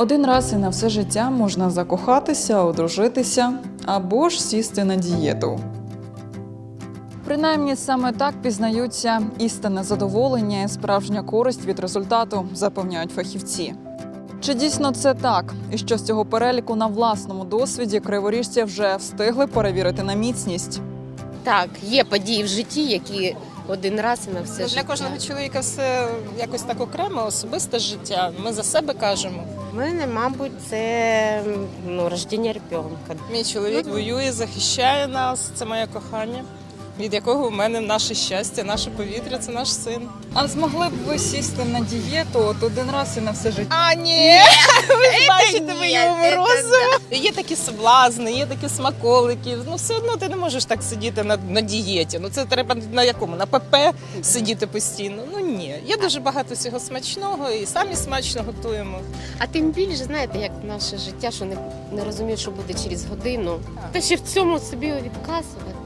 Один раз і на все життя можна закохатися, одружитися або ж сісти на дієту. Принаймні саме так пізнаються істинне задоволення і справжня користь від результату, запевняють фахівці. Чи дійсно це так? І що з цього переліку на власному досвіді криворіжці вже встигли перевірити на міцність? Так, є події в житті, які один раз і на все життя. Для кожного чоловіка все якось так окремо, особисте життя. Ми за себе кажемо. У мене, мабуть, це ну, рождення ребенка. Мій чоловік воює, захищає нас. Це моє кохання, від якого в мене наше щастя, наше повітря це наш син. А змогли б ви сісти на дієту от один раз і на все життя? А ні, ви бачите, ні, його. Є такі соблазни, є такі смаколики. Ну все одно ти не можеш так сидіти на, на дієті. Ну це треба на якому? На ПП сидіти постійно. Ну ні. Є дуже багато всього смачного і самі смачно готуємо. А тим більше, знаєте, як наше життя, що не, не розумієш, що буде через годину. Та ще в цьому собі відказувати.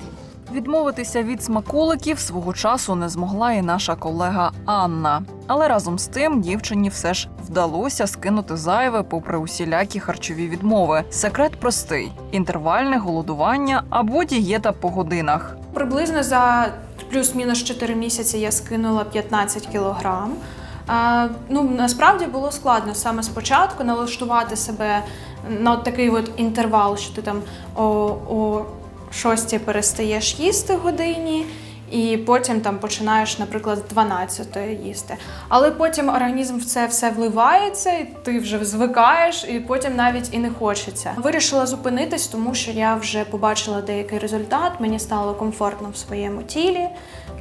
Відмовитися від смаколиків свого часу не змогла і наша колега Анна. Але разом з тим дівчині все ж вдалося скинути зайве попри усілякі харчові відмови. Секрет простий: інтервальне голодування або дієта по годинах. Приблизно за плюс-мінус 4 місяці я скинула 15 кілограм. А, ну, насправді було складно саме спочатку налаштувати себе на от такий от інтервал, що ти там о, о 6 перестаєш їсти годині, і потім там починаєш, наприклад, з 12 їсти. Але потім організм в це все вливається, і ти вже звикаєш, і потім навіть і не хочеться. Вирішила зупинитись, тому що я вже побачила деякий результат, мені стало комфортно в своєму тілі,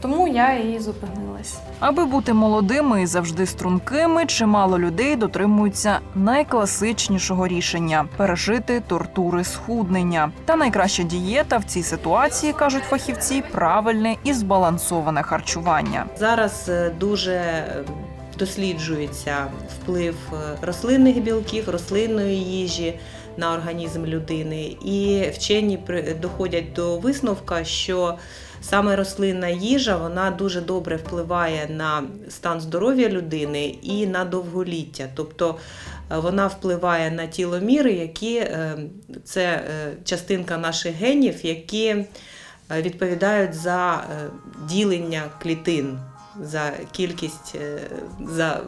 тому я і зупинилась. Аби бути молодими і завжди стрункими, чимало людей дотримуються найкласичнішого рішення пережити тортури схуднення. Та найкраща дієта в цій ситуації кажуть фахівці правильне і збалансоване харчування. Зараз е, дуже е, досліджується вплив е, рослинних білків, рослинної їжі на організм людини, і вчені доходять до висновка, що саме рослинна їжа вона дуже добре впливає на стан здоров'я людини і на довголіття. Тобто вона впливає на тіломіри, які це частинка наших генів, які відповідають за е, ділення клітин, за кількість, е, за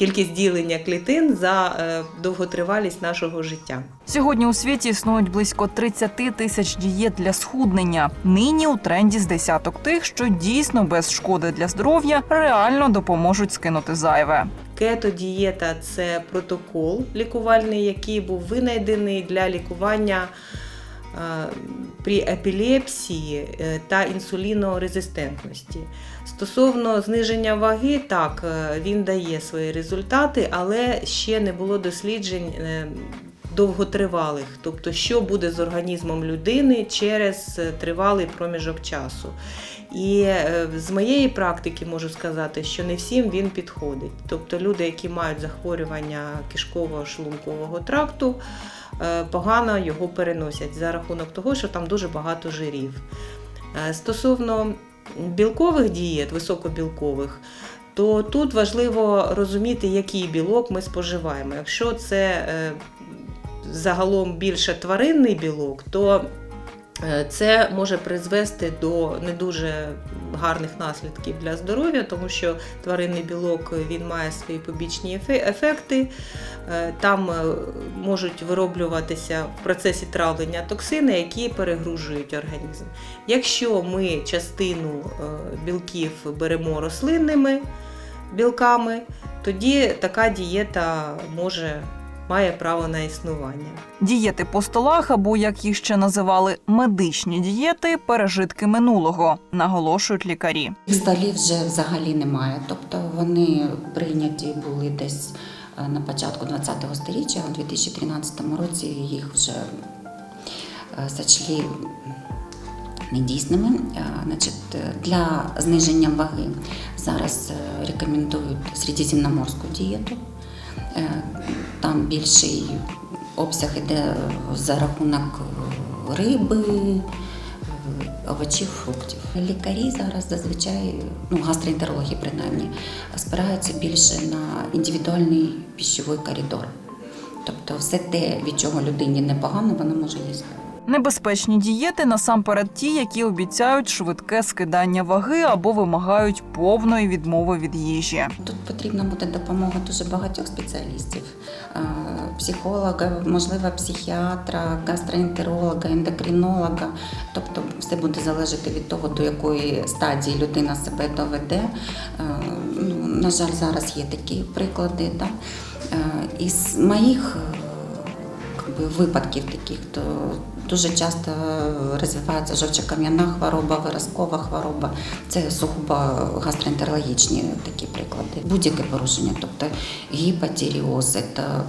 кількість ділення клітин за е, довготривалість нашого життя. Сьогодні у світі існують близько 30 тисяч дієт для схуднення. Нині у тренді з десяток тих, що дійсно без шкоди для здоров'я реально допоможуть скинути зайве. Кето-дієта це протокол лікувальний, який був винайдений для лікування е, при епілепсії е, та інсулінорезистентності. Стосовно зниження ваги, так, е, він дає свої результати, але ще не було досліджень е, довготривалих, тобто що буде з організмом людини через е, тривалий проміжок часу. І е, з моєї практики можу сказати, що не всім він підходить. Тобто люди, які мають захворювання кишкового шлункового тракту, е, погано його переносять за рахунок того, що там дуже багато жирів. Стосовно білкових дієт, високобілкових, то тут важливо розуміти, який білок ми споживаємо. Якщо це загалом більше тваринний білок, то е, це може призвести до не дуже гарних наслідків для здоров'я, тому що тваринний білок він має свої побічні ефекти. Е, Там е, можуть вироблюватися в процесі травлення токсини, які перегружують організм. Якщо ми частину білків беремо рослинними білками, тоді така дієта може має право на існування. Дієти по столах, або як їх ще називали медичні дієти, пережитки минулого, наголошують лікарі. Столів вже взагалі немає. Тобто вони прийняті були десь е, на початку 20-го сторіччя, у 2013 році їх вже е, сочли недійсними. Е, Значить, е, для зниження ваги зараз е, рекомендують середземноморську дієту. Там більший обсяг йде за рахунок риби, овочів, фруктів. Лікарі зараз зазвичай, ну гастроентерологи принаймні, спираються більше на індивідуальний пищовий коридор. Тобто все те, від чого людині непогано, вона може їсти. Небезпечні дієти насамперед ті, які обіцяють швидке скидання ваги або вимагають повної відмови від їжі. Тут потрібна буде допомога дуже багатьох спеціалістів: Е, психолога, можливо, психіатра, гастроентеролога, ендокринолога. Тобто, все буде залежати від того, до якої стадії людина себе доведе. Е, Ну, на жаль, зараз є такі приклади. Да? Е, Із моїх випадків таких, то дуже часто розвивається жовчокам'яна хвороба, виразкова хвороба. Це сугубо гастроентерологічні такі приклади. Будь-яке порушення, тобто гіпотіріоз, це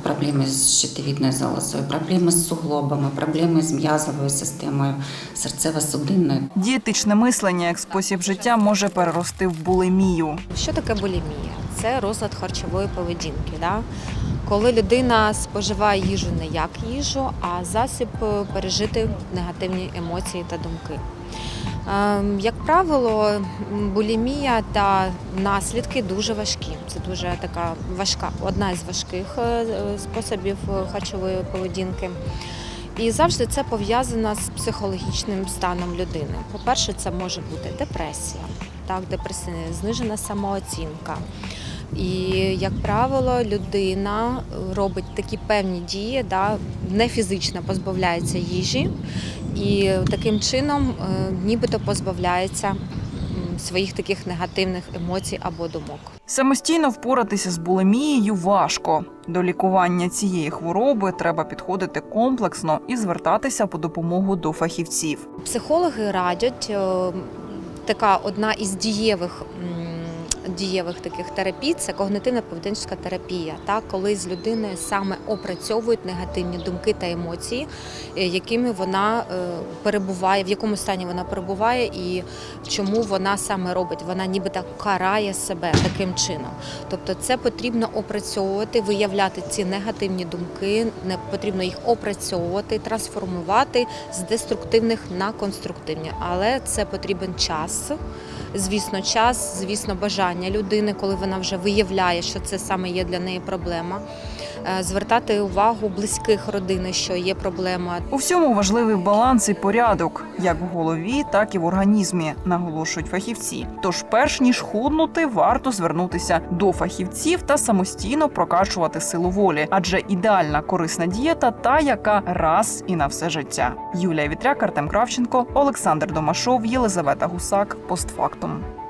проблеми з щитовідною залозою, проблеми з суглобами, проблеми з м'язовою системою, серцево-судинною. Дієтичне мислення як спосіб життя може перерости в булимію. Що таке булімія? Це розлад харчової поведінки. Да? Коли людина споживає їжу не як їжу, а засіб е, пережити негативні емоції та думки. Ем, Як правило, булімія та наслідки дуже важкі. Це дуже така важка, одна із важких е, способів е, харчової поведінки. І завжди це пов'язано з психологічним станом людини. По-перше, це може бути депресія, так, депресія, знижена самооцінка. І, як правило, людина робить такі певні дії, да, не фізично позбавляється їжі, і таким чином е, нібито позбавляється своїх таких негативних емоцій або думок. Самостійно впоратися з булимією важко. До лікування цієї хвороби треба підходити комплексно і звертатися по допомогу до фахівців. Психологи радять е, така одна із дієвих. Дієвих таких терапій це когнитивно-поведенческа терапія, так коли з людиною саме опрацьовують негативні думки та емоції, е, якими вона е, перебуває, в якому стані вона перебуває, і чому вона саме робить. Вона нібито карає себе таким чином. Тобто, це потрібно опрацьовувати, виявляти ці негативні думки, не потрібно їх опрацьовувати, трансформувати з деструктивних на конструктивні. Але це потрібен час. Звісно, час, звісно, бажання людини, коли вона вже виявляє, що це саме є для неї проблема. Е, Звертати увагу близьких родини, що є проблема, У всьому важливий баланс і порядок, як в голові, так і в організмі, наголошують фахівці. Тож, перш ніж худнути, варто звернутися до фахівців та самостійно прокачувати силу волі, адже ідеальна корисна дієта та, яка раз і на все життя. Юлія Вітряк, Артем Кравченко, Олександр Домашов, Єлизавета Гусак. Постфактум.